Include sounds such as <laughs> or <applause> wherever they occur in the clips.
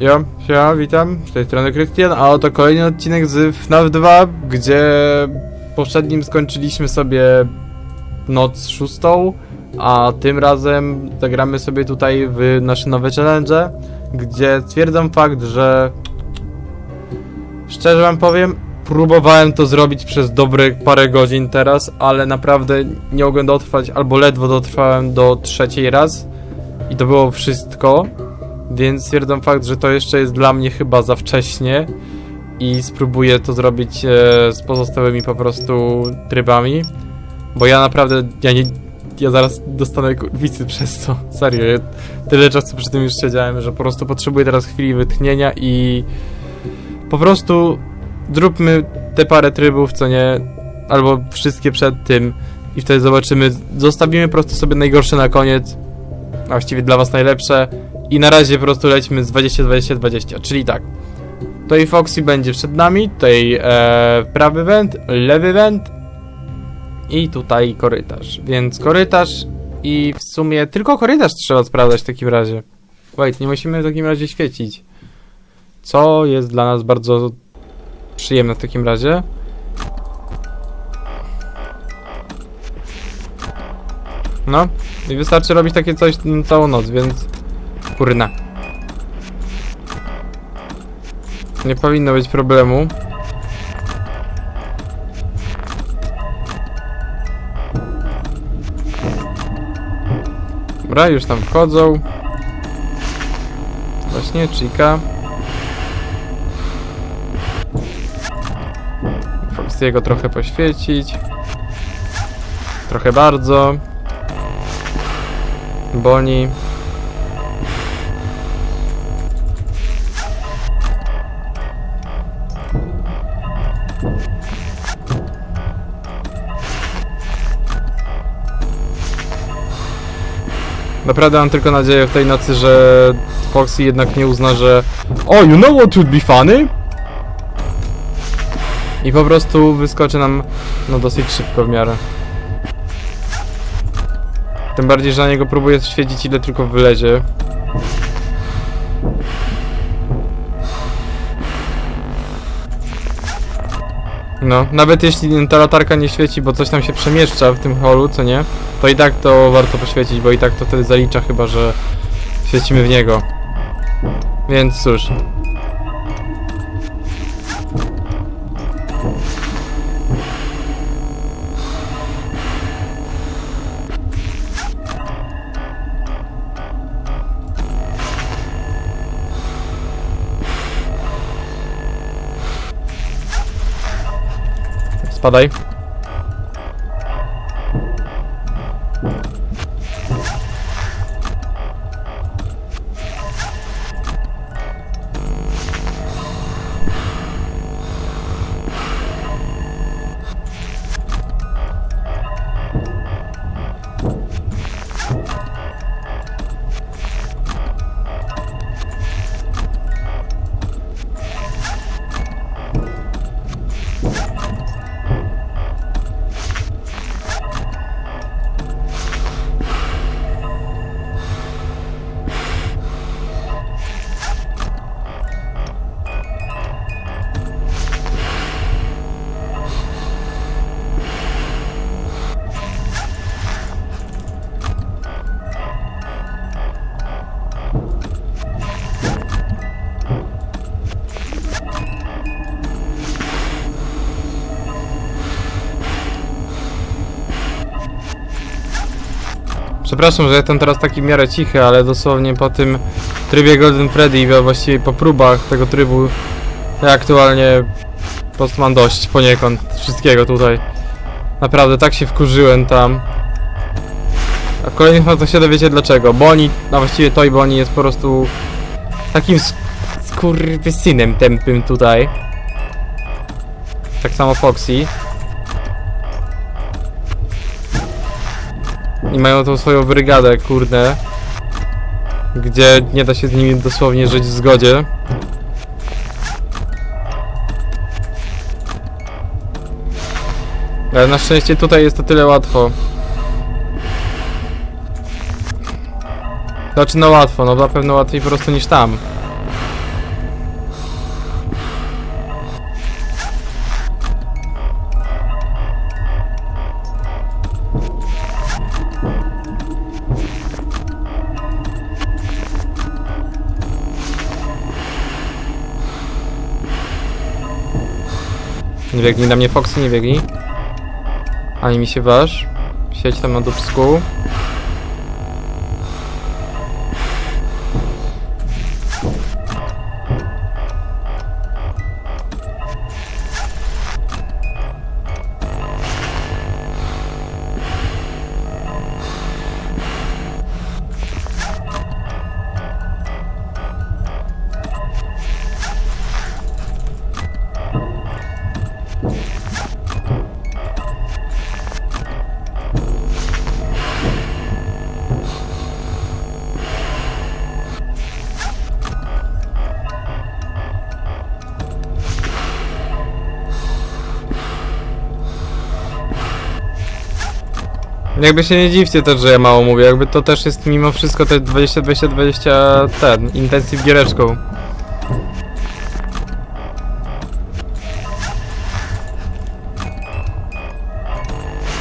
Jo, siema, witam, z tej strony Krystian, a oto kolejny odcinek z FNAF 2, gdzie poprzednim skończyliśmy sobie noc szóstą, a tym razem zagramy sobie tutaj w nasze nowe challenge, gdzie stwierdzam fakt, że szczerze wam powiem, próbowałem to zrobić przez dobre parę godzin teraz, ale naprawdę nie mogłem dotrwać, albo ledwo dotrwałem do trzeciej raz i to było wszystko. Więc stwierdzam fakt, że to jeszcze jest dla mnie chyba za wcześnie i spróbuję to zrobić e, z pozostałymi po prostu trybami, bo ja naprawdę, ja nie, ja zaraz dostanę wicy <laughs> przez to, serio, ja tyle czasu przy tym już siedziałem, że po prostu potrzebuję teraz chwili wytchnienia i po prostu zróbmy te parę trybów, co nie, albo wszystkie przed tym i wtedy zobaczymy, zostawimy po prostu sobie najgorsze na koniec, a właściwie dla was najlepsze, i na razie po prostu lećmy z 20-20-20, czyli tak. Tutaj Foxy będzie przed nami, tutaj e, prawy węd, lewy węd i tutaj korytarz. Więc korytarz i w sumie tylko korytarz trzeba sprawdzać w takim razie. Wait, nie musimy w takim razie świecić. Co jest dla nas bardzo przyjemne w takim razie. No, i wystarczy robić takie coś całą noc, więc Kurna. Nie powinno być problemu. Dobra, już tam wchodzą. Właśnie, Chica. Foxiego trochę poświecić. Trochę bardzo. Boni. Naprawdę mam tylko nadzieję w tej nocy, że Foxy jednak nie uzna, że Oh, you know what would be funny? I po prostu wyskoczy nam no dosyć szybko w miarę. Tym bardziej, że na niego próbuję świecić ile tylko wylezie. No, nawet jeśli ta latarka nie świeci, bo coś tam się przemieszcza w tym holu, co nie? To i tak to warto poświecić, bo i tak to wtedy zalicza chyba, że świecimy w niego. Więc cóż. Spadaj. Przepraszam, że jestem teraz taki w miarę cichy, ale dosłownie po tym trybie Golden Freddy, a właściwie po próbach tego trybu, ja aktualnie po prostu mam dość poniekąd wszystkiego tutaj. Naprawdę, tak się wkurzyłem tam. A w kolejnych to się dowiecie dlaczego. Boni, a właściwie Toy Boni jest po prostu takim sk skurwysynem tępym tutaj. Tak samo Foxy. I mają tą swoją brygadę, kurde. Gdzie nie da się z nimi dosłownie żyć w zgodzie. Ale na szczęście tutaj jest to tyle łatwo. Znaczy no łatwo, no na pewno łatwiej po prostu niż tam. Nie biegnij na mnie Foxy, nie biegnij. Ani mi się waż. Siedź tam na dubsku. Jakby się nie dziwcie też, że ja mało mówię, jakby to też jest mimo wszystko te 20, 20, 20 ten, intensive giereczką.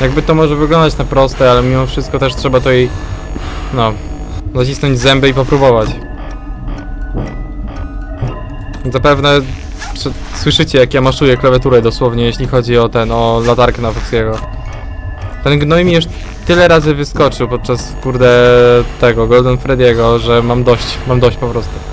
Jakby to może wyglądać na proste, ale mimo wszystko też trzeba to jej, no, zacisnąć zęby i popróbować. Zapewne słyszycie jak ja maszuję klawiaturę dosłownie, jeśli chodzi o ten, o latarkę na Foxiego. Ten gnoj mi już tyle razy wyskoczył podczas, kurde, tego, Golden Freddy'ego, że mam dość, mam dość po prostu.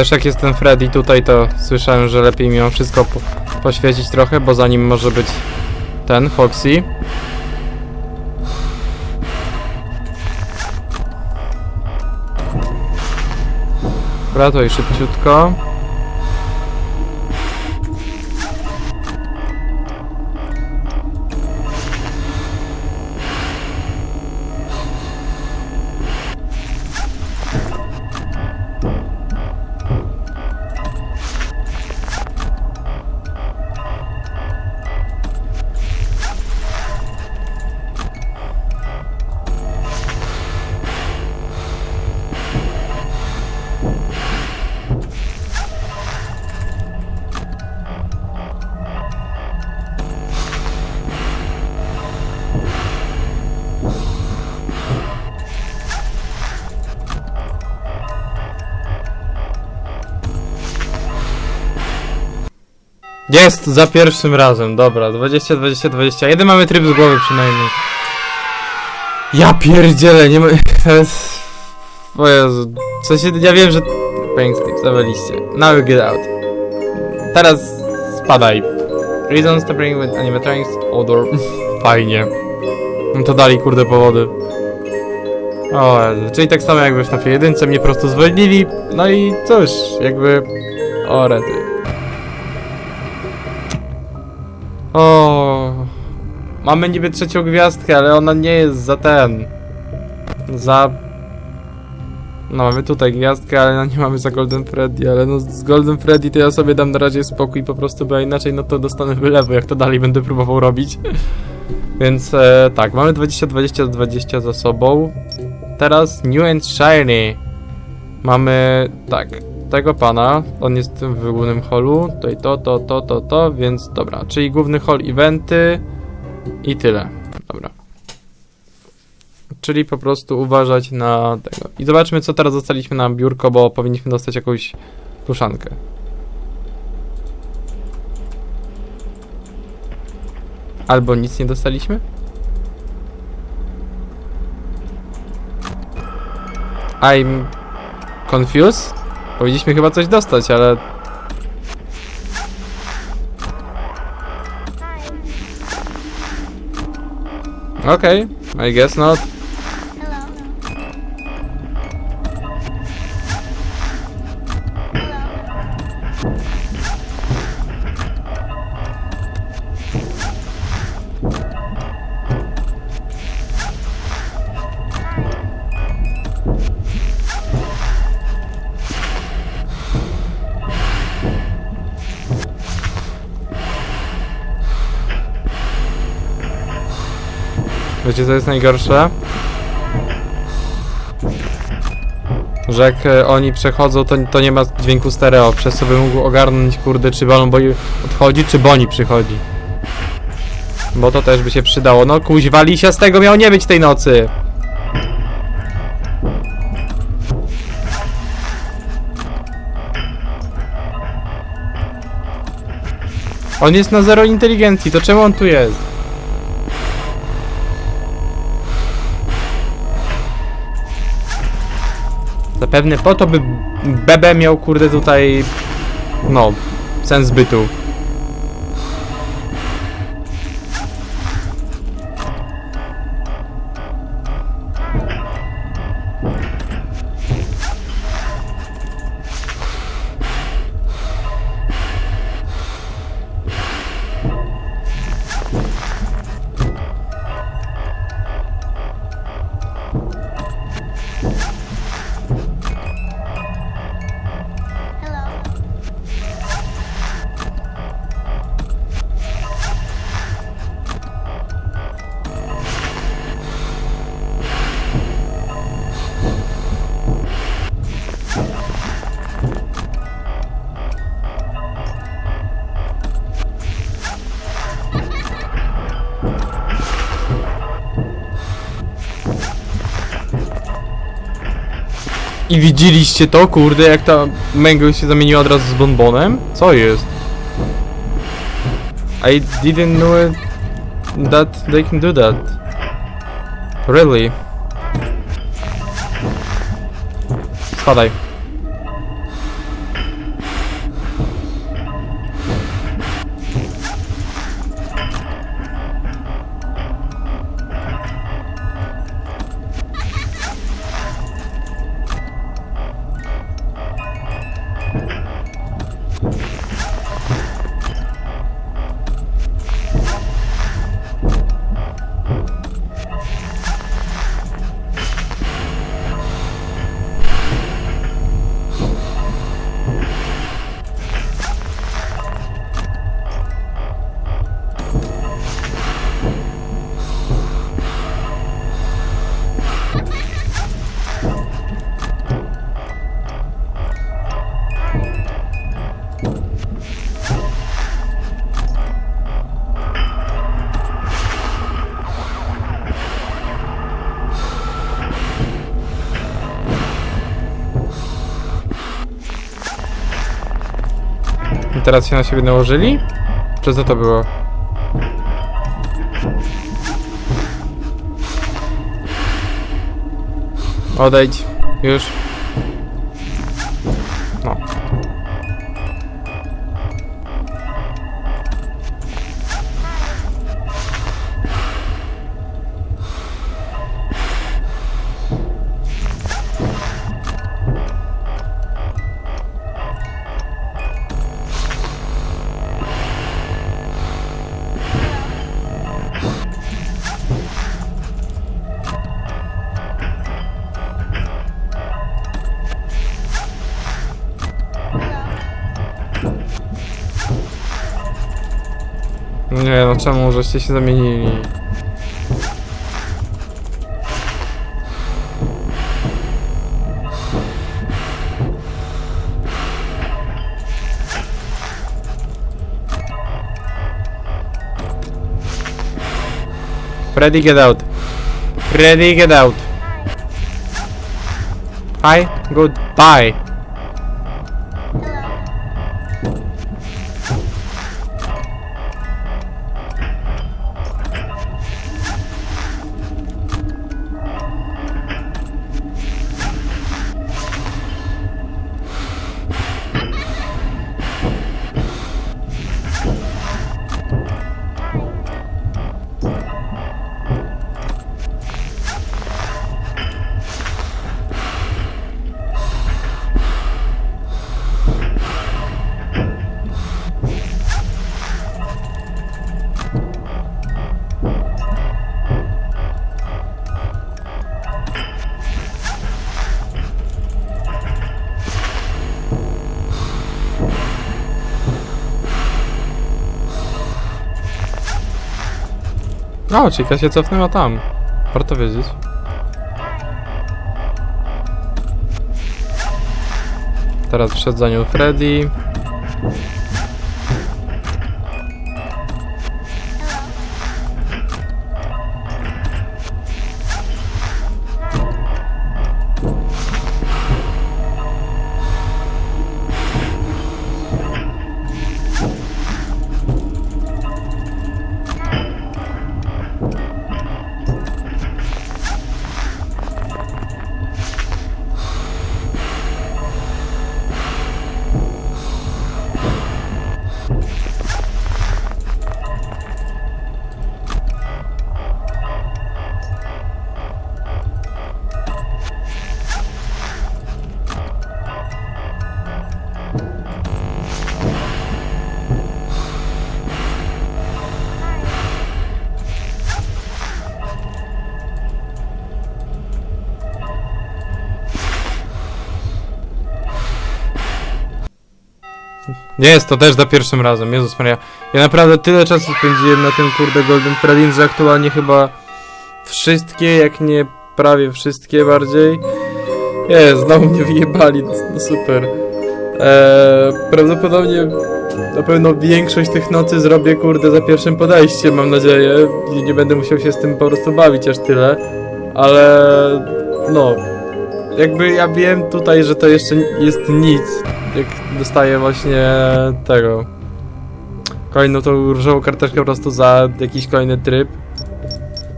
Też jak jest ten Freddy tutaj, to słyszałem, że lepiej mimo wszystko po poświecić trochę, bo za nim może być ten, Foxy. Dobra, to i szybciutko. Jest, za pierwszym razem, dobra, 20, 20, 20. Jeden mamy tryb z głowy przynajmniej. Ja pierdzielę, nie ma... O Jezu, w sensie, ja wiem, że... Pięknie, zawaliście. Now get out. Teraz spadaj. Reasons to bring with animatronics odor. <laughs> Fajnie. No to dali kurde powody. O Jezu, czyli tak samo jakby w FNAF 1 mnie po prostu zwolnili. No i cóż, jakby... O rety. O, Mamy niby trzecią gwiazdkę, ale ona nie jest za ten. Za. No, mamy tutaj gwiazdkę, ale no nie mamy za Golden Freddy, ale no z Golden Freddy to ja sobie dam na razie spokój po prostu, bo inaczej no to dostanę wylewu, jak to dalej będę próbował robić. <laughs> Więc e, tak, mamy 20, 20, 20 za sobą. Teraz New and Shiny. Mamy tak, tego pana, on jest w głównym holu, tutaj to, to, to, to, to, więc dobra, czyli główny hall eventy i tyle, dobra. Czyli po prostu uważać na tego. I zobaczmy, co teraz dostaliśmy na biurko, bo powinniśmy dostać jakąś pluszankę. Albo nic nie dostaliśmy? I'm confused? Powinniśmy chyba coś dostać, ale... Okej, okay, I guess not. Wiecie co jest najgorsze? Że jak e, oni przechodzą, to, to nie ma dźwięku stereo, przez co bym mógł ogarnąć, kurde, czy Balon odchodzi, czy Boni przychodzi. Bo to też by się przydało. No kuźwa, Lisia z tego miał nie być tej nocy! On jest na zero inteligencji, to czemu on tu jest? Zapewne po to, by Bebe miał kurde tutaj, no, sens bytu. I widzieliście to, kurde, jak ta Mango się zamieniła od razu z bonbonem? Co jest? I didn't know it, that they can do that. Really? Spadaj. Teraz się na siebie nałożyli? Czy co to było? Odejdź. Już. Nie no, czemu żeście się zamienili? Freddy, get out. Freddy, get out. Hi, goodbye. O, Chica się cofnęła tam. Warto wiedzieć. Teraz wszedł za nią Freddy. Nie jest to też za pierwszym razem, Jezus Maria. Ja naprawdę tyle czasu spędziłem na tym kurde Golden Freddy, że aktualnie chyba wszystkie, jak nie prawie wszystkie bardziej. Jest, znowu mnie wyjebali, no, no super. Eee, prawdopodobnie na pewno większość tych nocy zrobię kurde za pierwszym podejściem, mam nadzieję. I nie będę musiał się z tym po prostu bawić aż tyle. Ale no, jakby ja wiem tutaj, że to jeszcze jest nic, jak dostaję właśnie tego. Kolejną tą różową karteczkę po prostu za jakiś kolejny tryb.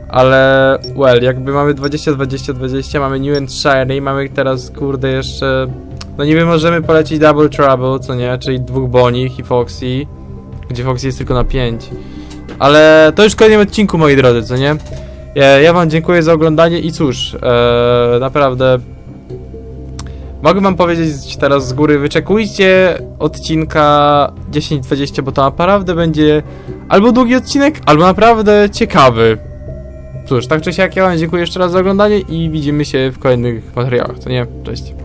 Ale, well, jakby mamy 20, 20, 20, mamy New and Shiny, mamy teraz, kurde, jeszcze... No niby możemy polecić Double Trouble, co nie, czyli dwóch Bonich i Foxy, gdzie Foxy jest tylko na 5. Ale to już w kolejnym odcinku, moi drodzy, co nie? Ja, ja wam dziękuję za oglądanie i cóż, e, naprawdę Mogę wam powiedzieć teraz z góry, wyczekujcie odcinka 10-20, bo to naprawdę będzie albo długi odcinek, albo naprawdę ciekawy. Cóż, tak czy siak, ja wam dziękuję jeszcze raz za oglądanie i widzimy się w kolejnych materiałach, to nie? Cześć.